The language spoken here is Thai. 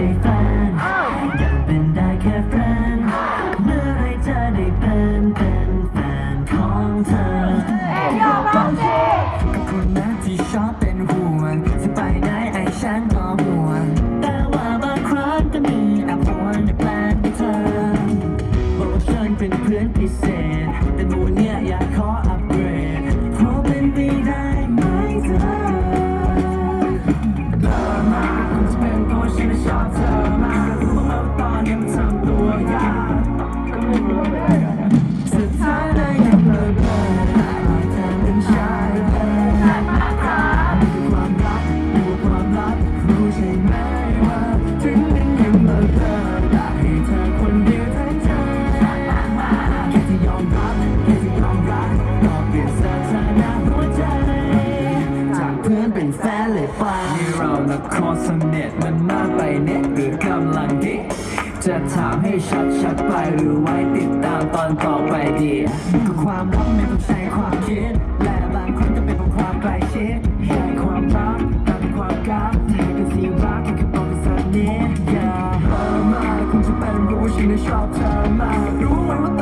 safe. 新的小子 มีเราและคนสนิทมันมากไปเนี่ยหรือกำลังดี จะถามให้ชัดชัดไปหรือไว้ติดตามตอนต่อไปดีก็ความรักไม่ต้องใช้ความคิด และบางคนจะเป็นเพราความใกล้ชิดแค่ความรักกลายเป็นความก้าเธอเป็นสีรักแค่กัตอนเป็นสนิทอย่าเธอมาคงจะเป็นรู้ฉันชอบเธอมารู้ไหมว่า